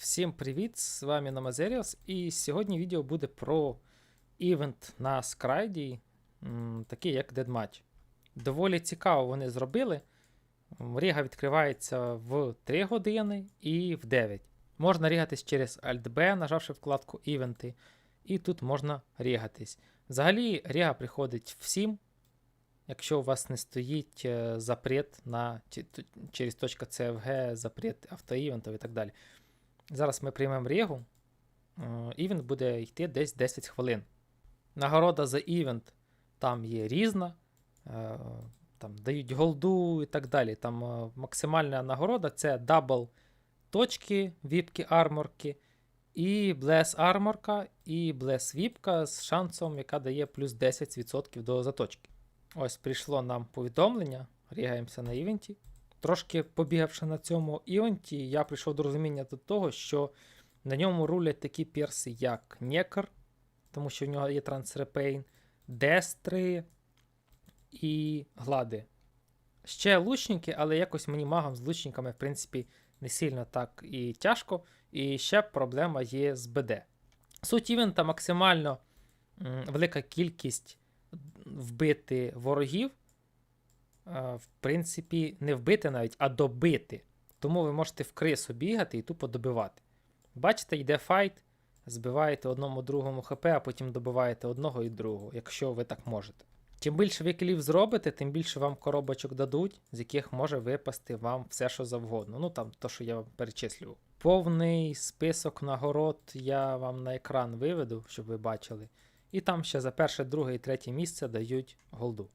Всім привіт! З вами Намазеріус, і сьогодні відео буде про івент на Скрайді, такий як Deadmatch. Доволі цікаво вони зробили. Ріга відкривається в 3 години і в 9. Можна рігатись через Alt-B, нажавши вкладку Івенти, і тут можна рігатись. Взагалі, ріга приходить всім, якщо у вас не стоїть е, запрет на через .cfg, запрет автоівентів і так далі. Зараз ми приймемо регу, е, івент буде йти десь 10 хвилин. Нагорода за івент там є різна, е, там дають голду і так далі. Там е, максимальна нагорода це дабл точки, віпки арморки, і блес арморка, і блес віпка з шансом, яка дає плюс 10% до заточки. Ось прийшло нам повідомлення. Рігаємося на івенті. Трошки побігавши на цьому івенті, я прийшов до розуміння до того, що на ньому рулять такі перси, як Некер, тому що в нього є трансрепейн, Дестри і Глади. Ще лучники, але якось мені магам з лучниками, в принципі, не сильно так і тяжко. І ще проблема є з БД. Суть івента максимально велика кількість вбити ворогів. Е, В принципі, не вбити навіть, а добити. Тому ви можете в крису бігати і тупо добивати. Бачите, йде файт, збиваєте одному другому ХП, а потім добиваєте одного і другого, якщо ви так можете. Чим більше ви кілів зробите, тим більше вам коробочок дадуть, з яких може випасти вам все, що завгодно. Ну там то, що я вам перечислював. Повний список нагород я вам на екран виведу, щоб ви бачили. І там ще за перше, друге і третє місце дають голду.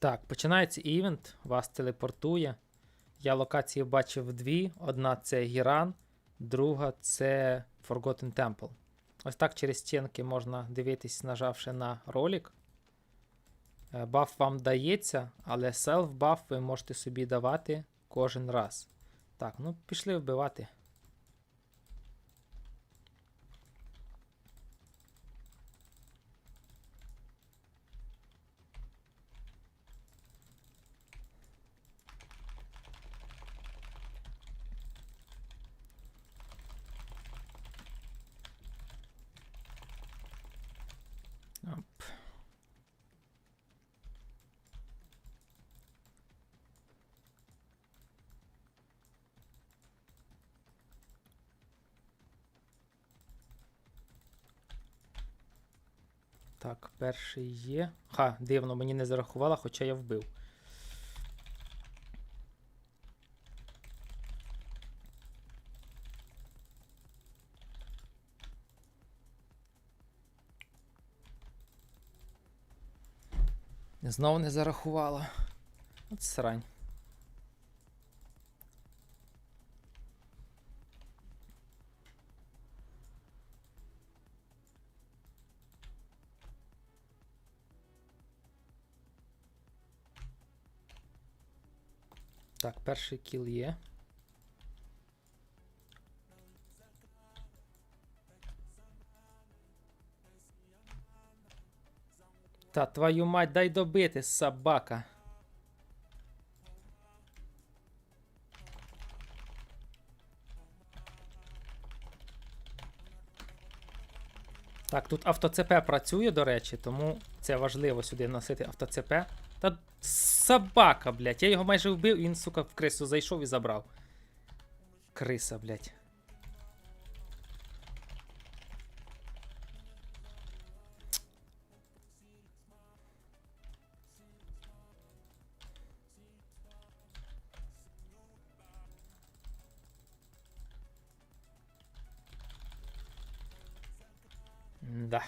Так, починається івент, вас телепортує. Я локації бачив дві. Одна це Гіран, друга це Forgotten Temple. Ось так через стінки можна дивитись, нажавши на ролик. Е, Баф вам дається, але селф-баф ви можете собі давати кожен раз. Так, ну пішли вбивати. Так, перший є. Ха, дивно, мені не зарахувала, хоча я вбив. Знову не зарахувала. От срань. Так, перший кіл є. Та твою мать, дай добити, собака. Так, тут автоЦП працює, до речі, тому це важливо сюди носити автоЦП. Та собака, блядь. Я його майже вбив, і він, сука, в крису зайшов і забрав. Криса, блядь. Да.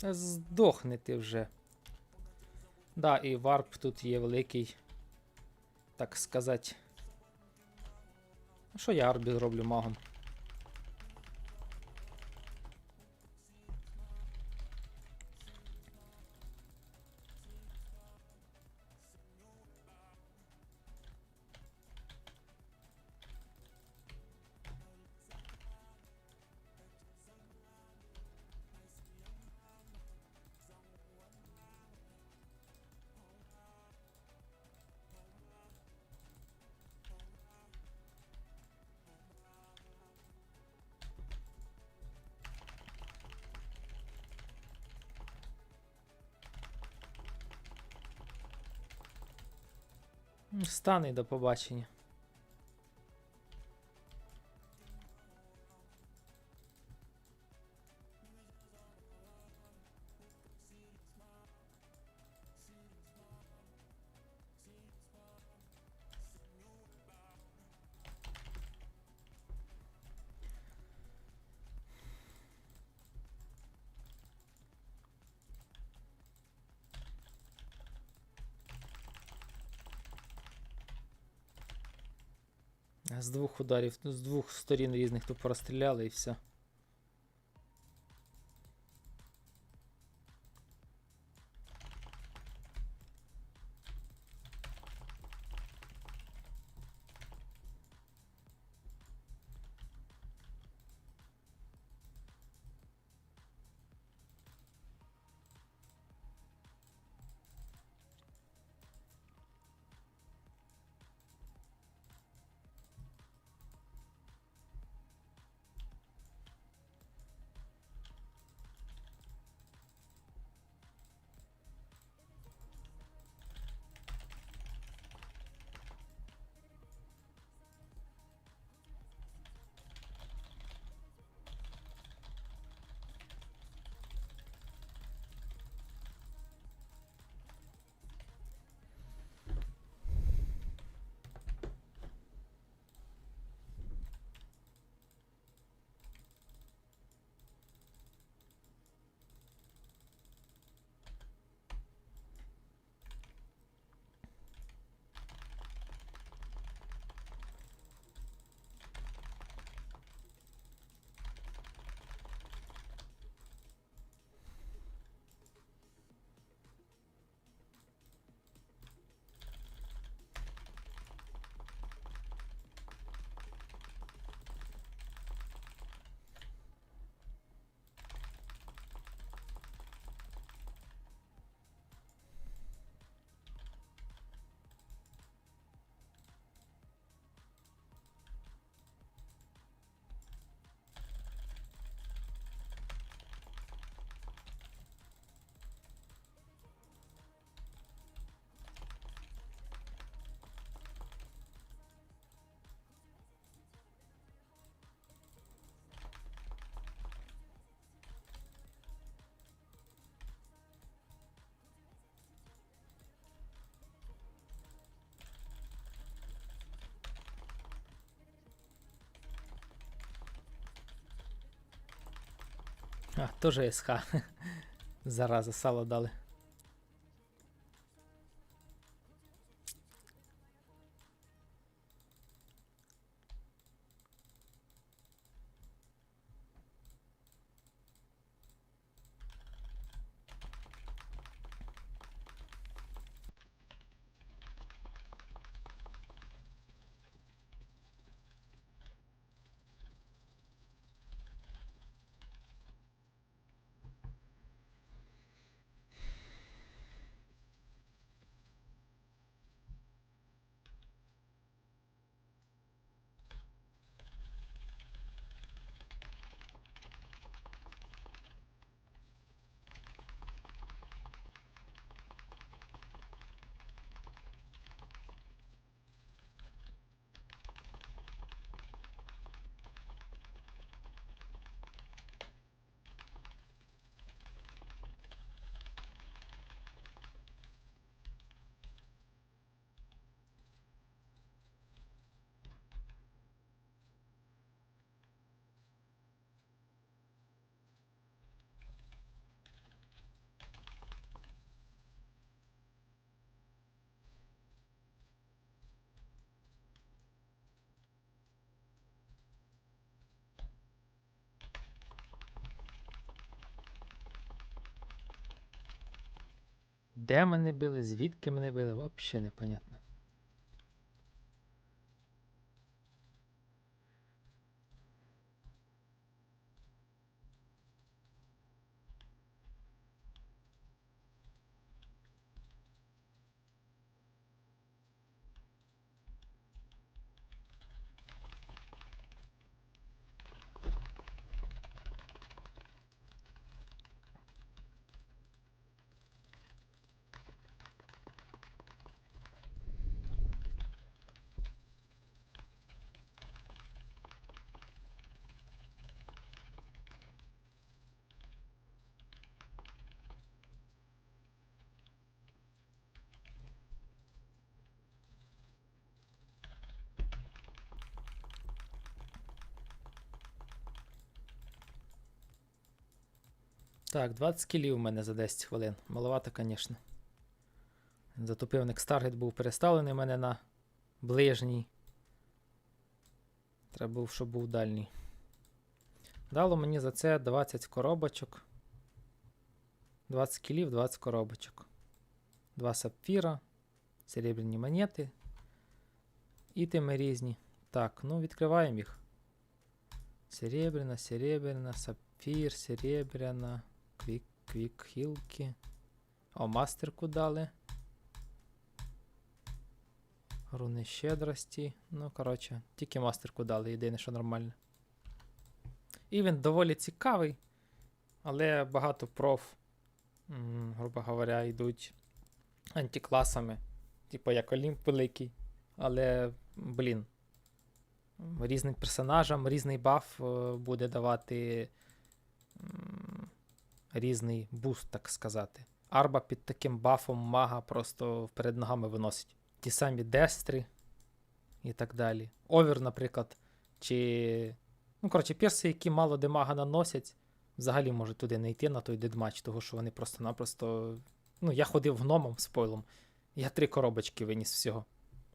Здохни ти вже. Да, і варп тут є великий. Так сказати. Що я арбі зроблю магом? М, Стане до побачення. З двох ударів, з двох сторін різних тупо розстріляли і все. А, теж СХ. Зараза, сало дали. Де мене били, звідки мене били, взагалі непонятно. Так, 20 кілів у мене за 10 хвилин. Маловато, звісно. Затупив Некстаргет був переставлений у мене на ближній. Треба був, щоб був дальній. Дало мені за це 20 коробочок. 20 кілів, 20 коробочок. Два сапфіра, серебряні монети. Ітеми різні. Так, ну відкриваємо їх. Серебряна, серебряна, сапфір, серебряна, квік, квік, хілки. О, мастерку дали. Руни щедрості. Ну, коротше, тільки мастерку дали, єдине, що нормально. І він доволі цікавий, але багато проф, грубо говоря, йдуть антикласами. Типу як Олімп великий. Але, блін, різним персонажам різний баф е, буде давати різний буст, так сказати. Арба під таким бафом мага просто перед ногами виносить. Ті самі дестри і так далі. Овер, наприклад, чи. Ну, коротше, перси, які мало демага наносять, взагалі можуть туди не йти на той дедматч, того що вони просто-напросто. Ну, я ходив гномом спойлом. Я три коробочки виніс всього.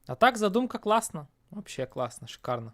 А так, задумка класна. Взагалі класна, шикарна.